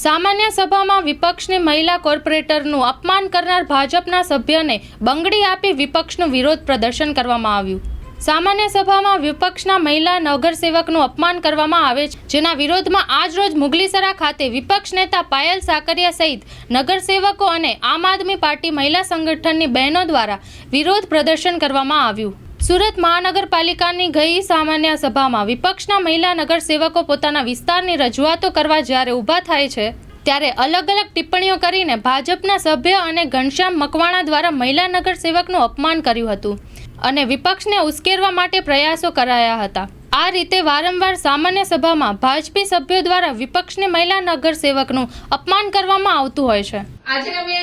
સામાન્ય સભામાં વિપક્ષની મહિલા કોર્પોરેટરનું અપમાન કરનાર ભાજપના સભ્યને બંગડી આપી વિપક્ષનું વિરોધ પ્રદર્શન કરવામાં આવ્યું. સામાન્ય સભામાં વિપક્ષના મહિલા નગરસેવકનું અપમાન કરવામાં આવે છે, જેના વિરોધમાં આજરોજ મુગલીસરા ખાતે વિપક્ષ નેતા પાયલ સાકરિયા સહિત નગરસેવકો અને આમ આદમી પાર્ટી મહિલા સંગઠનની બહેનો દ્વારા વિરોધ પ્રદર્શન કરવામાં આવ્યું. સુરત મહાનગરપાલિકાની ગઈ સામાન્ય સભામાં વિપક્ષના મહિલા નગરસેવકો પોતાના વિસ્તારની રજૂઆતો કરવા જ્યારે ઊભા થાય છે, ત્યારે અલગ અલગ ટિપ્પણીઓ કરીને ભાજપના સભ્ય અને ઘનશ્યામ મકવાણા દ્વારા મહિલા નગરસેવકનું અપમાન કર્યું હતું અને વિપક્ષને ઉશ્કેરવા માટે પ્રયાસો કરાયા હતા. આ રીતે વારંવાર સામાન્ય સભામાં ભાજપી સભ્યો દ્વારા વિપક્ષને મહિલા નગરસેવકનું અપમાન કરવામાં આવતું હોય છે. આજે અમે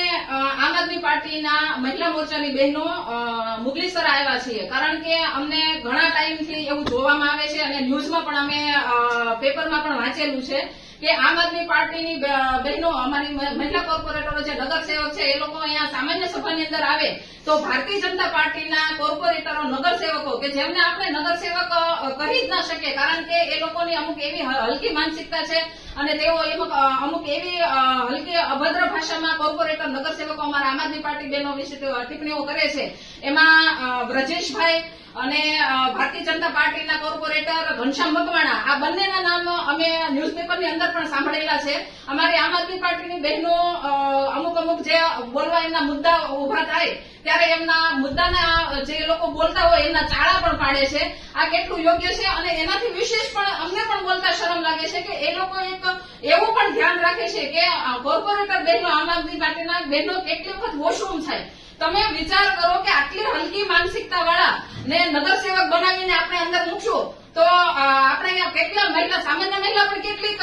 આદમી પાર્ટીના મહિલા મોરચાની બહેનો મુગલીસર આવ્યા છીએ. કારણ કે અમને ઘણા ટાઈમથી એવું જોવામાં આવે છે અને ન્યૂઝમાં પણ અમે પેપરમાં પણ વાંચેલું છે. કે આમ આદમી પાર્ટીની બહેનો, અમારી મહિલા કોર્પોરેટરો જે નગરસેવક છે, એ લોકો અહીંયા સામાન્ય સભાની અંદર આવે તો ભારતીય જનતા પાર્ટીના કોર્પોરેટરો નગરસેવકો કે જેમને આપણે નગરસેવક કહી જ ના શકીએ, કારણ કે એ લોકોની અમુક એવી હલકી માનસિકતા છે અને તેઓ અમુક એવી હલકી અભદ્ર ભાષામાં કોર્પોરેટર નગરસેવકો અમારા આમ આદમી પાર્ટી બહેનો વિશે ટિપ્પણીઓ કરે છે. એમાં બ્રજેશભાઈ અને ભારતીય જનતા પાર્ટીના કોર્પોરેટર ઘનશ્યામ મકવાણા, આ બંનેના નામ અમે ન્યૂઝપેપરની અંદર પણ સાંભળેલા છે. અમારી આમ આદમી પાર્ટીની બહેનો અમુક અમુક જે બોલવા એમના મુદ્દા ઊભા થાય, ત્યારે એમના મુદ્દાના જે લોકો બોલતા હોય એમના ચાળા પણ પાડે છે. આ કેટલું યોગ્ય છે અને એનાથી વિશેષ પણ અમને પણ બોલતા શરમ લાગે છે કે એ લોકો એક એવું પણ ધ્યાન રાખે છે કે કોર્પોરેટર બહેનો, આમ આદમી પાર્ટીના બહેનો કેટલી વખત વોશરૂમ થાય. તમે વિચાર કરો કે આટલી હલકી માનસિકતા વાળા ને નગરસેવક બનાવીને આપણે અંદર મૂકશું, તો આપણે અહીંયા કેટલા મહિલા, સામાન્ય મહિલા પણ કેટલીક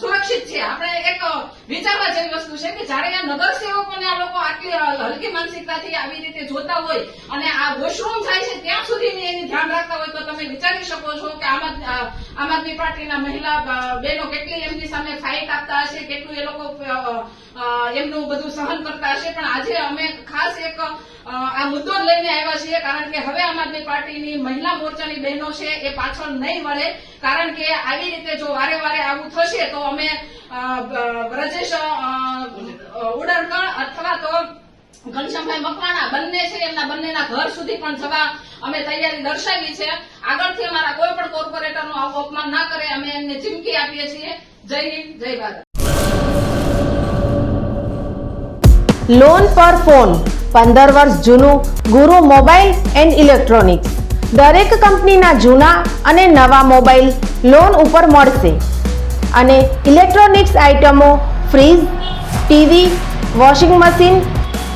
સુરક્ષિત છે. આપણે એક વિચારવા જેવી વસ્તુ છે કે જ્યારે આ નગરસેવકોને આ લોકો આટલી હલકી માનસિકતાથી આવી રીતે જોતા હોય અને આ વોશરૂમ થાય છે ત્યાં સુધી એની ધ્યાન રાખતા હોય તો તમે વિચારી શકો છો કે આમ આદમી પાર્ટીના મહિલા બહેનો કેટલી એમની સામે ફાઇટ આપતા હશે કેટલું એ લોકો એમનું બધું સહન કરતા હશે. પણ આજે અમે ખાસ એક આ મુદ્દો લઈને આવ્યા છીએ કારણ કે હવે આમ આદમી પાર્ટીની મહિલા મોરચાની બહેનો છે એ પાછળ નહીં મળે કારણ કે આવી રીતે જો વારે વારે આવું થશે તો અમે અ, ઘનશ્યામભાઈ મકવાણા બંને છે, એમના બંનેના ઘર સુધી પણ જવા અમે તૈયારી દર્શાવી છે. આગળથી અમારા કોઈ પણ કોર્પોરેટરનું આવું અપમાન ના કરે, અમે એમને ચીમકી આપીએ છીએ. જય હિન્દ, જય ભારત. લોન પર ફોન પંદર વર્ષ જૂનું, ગુરુ મોબાઈલ એન્ડ ઇલેક્ટ્રોનિક્સ. દરેક કંપનીના જૂના અને નવા મોબાઈલ લોન ઉપર મળશે. અને ઇલેક્ટ્રોનિક્સ આઇટમો fridge, TV, washing machine